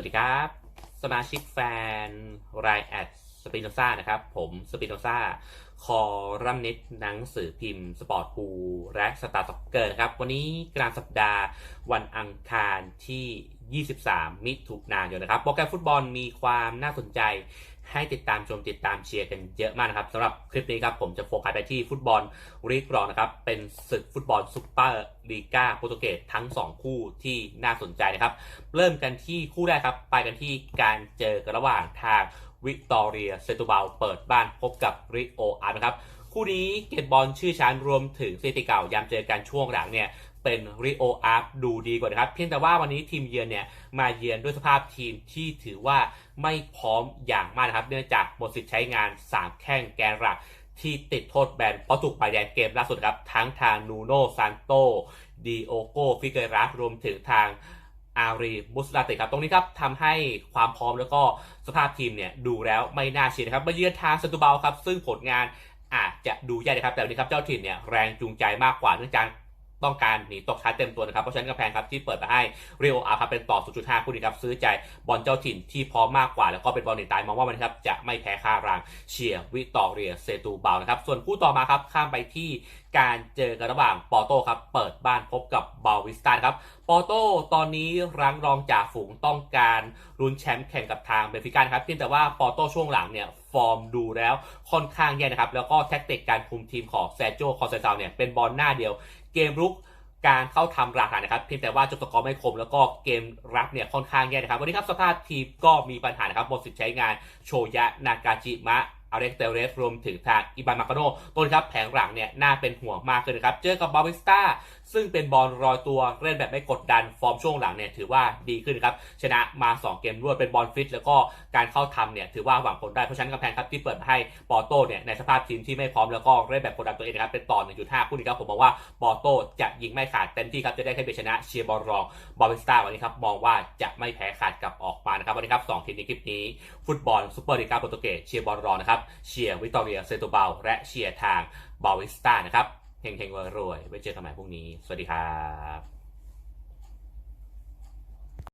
วัสดีครับ สมาชิกแฟนรายแอด ปิโนซ่านะครับ ผมสปิโนซ่าคอรัมนิดหนังสือพิมพ์ สปอร์ตพูและสตาร์ซ็อกเกอร์นะครับ วันนี้กลางสัปดาห์วันอังคารที่ 23 มิถุนายนนะครับ โปรแกรมฟุตบอลมีความน่าสนใจให้ติดตามชมติดตามเชียร์กันเยอะมากนะครับสำหรับคลิปนี้ครับผมจะโฟกัสไปที่ฟุตบอลรีกรองนะครับ เป็นศึกฟุตบอลซุปเปอร์ลีกาโปรตุเกสทั้ง 2 คู่ที่น่าสนใจนะครับ เริ่มกันที่คู่แรกครับ ไปกันที่การเจอกันระหว่างทาง วิตอเรียเซตูบาลเปิดบ้านพบกับริโออาร์นะครับ คู่นี้เกตบอลชื่อชั้นรวมถึงสถิติเก่ายามเจอกันช่วงหลังเนี่ยเป็นริโออาร์ดูดีกว่านะครับ เพียงแต่ว่าวันนี้ทีมเยือนเนี่ยมาเยือนด้วยสภาพทีมที่ถือว่าไม่พร้อมอย่างมากนะครับ เนื่องจากหมดสิทธิ์ใช้งาน 3 แข้งแกนหลักที่ติดโทษแบนเพราะถูกใบแดงเกมล่าสุดครับ ทั้งทางนูโนซานโตดีโอโกฟิเกรัสรวมถึงทาง อารีมุสลาติครับตรงนี้ครับทำให้ความพร้อมแล้วก็สภาพทีมเนี่ยดูแล้วไม่น่าเชื่อนะครับมาเยือนทางสตูเบลครับซึ่งผลงานอาจจะดูยากนะครับแต่วันนี้ครับเจ้าถิ่นเนี่ยแรงจูงใจมากกว่าเนื่องจากต้องการหนีตกชั้นเต็มตัวนะครับ เพราะฉะนั้นกำแพงครับที่เปิดมาให้เรโออาครับเป็นต่อ 0.5 คู่นี้ครับ ซื้อใจบอลเจ้าถิ่นที่พร้อมมากกว่า แล้วก็เป็นบอลหนีตายมองว่าวันครับจะไม่แพ้ค่ารางเชียร์วิตอเรียเซตูเบานะครับ ส่วนคู่ต่อมาครับข้ามไปที่การเจอกันระหว่างปอโต้ครับ เปิดบ้านพบกับบาวิสตันครับ ปอโต้ตอนนี้รั้งรองจ่าฝูงต้องการลุ้นแชมป์แข่งกับทางเบฟิก้านครับเพียงแต่ว่าปอโต้ช่วงหลังเนี่ยฟอร์มดูแล้วค่อนข้างแย่นะครับ แล้วก็แท็กติกการคุมทีมของแซโจคอนเซซาเนี่ยเป็นบอลหน้าเดียว เกมรุกการเข้าทำหลากหลานะครับเพียงแต่ว่าจบสกอร์ไม่คมแล้วก็เกมรับเนี่ยค่อนข้างแย่นะครับ วันนี้ครับสภาพทีมก็มีปัญหานะครับหมดสิทธิ์ใช้งานโชยะนากาจิมะ อาเร็กเตเรสรวมถึงทางอิบานมาคาโนตัวนี้ครับแผงหลังเนี่ยน่าเป็นห่วงมากเลยนะครับ เจอกับบาวิสตาซึ่งเป็นบอลรอยตัวเล่นแบบไม่กดดันฟอร์มช่วงหลังเนี่ยถือว่าดีขึ้นครับ ชนะมา 2 เกมรวดเป็นบอลฟิต แล้วก็การเข้าทำเนี่ยถือว่าหวังผลได้ เพราะฉะนั้นกำแพงครับที่เปิดให้ปอโต้เนี่ยในสภาพทีมที่ไม่พร้อมแล้วก็เล่นแบบกดดันตัวเองนะครับเป็นต่อ 1.5 คู่นี้ครับผมมองว่าปอโต้จะยิงไม่ขาดเต็มที่ครับจะได้แค่เพียงชนะเชียร์บอลรองบาวิสตาวันนี้ครับมองว่าจะไม่แพ้ขาดกลับออกมานะครับวันนี้ครับสองทีมในคลิปนี้ฟุตบอลซูเปอร์ลีกาโปรตุเกสเชียร์บอลรองนะครับเชียร์วิตอเรียเซโตเบาและเชียร์ทางบาวิสตานะครับเฮงเฮงรวยๆไว้เจอกันใหม่พรุ่งนี้ สวัสดีครับ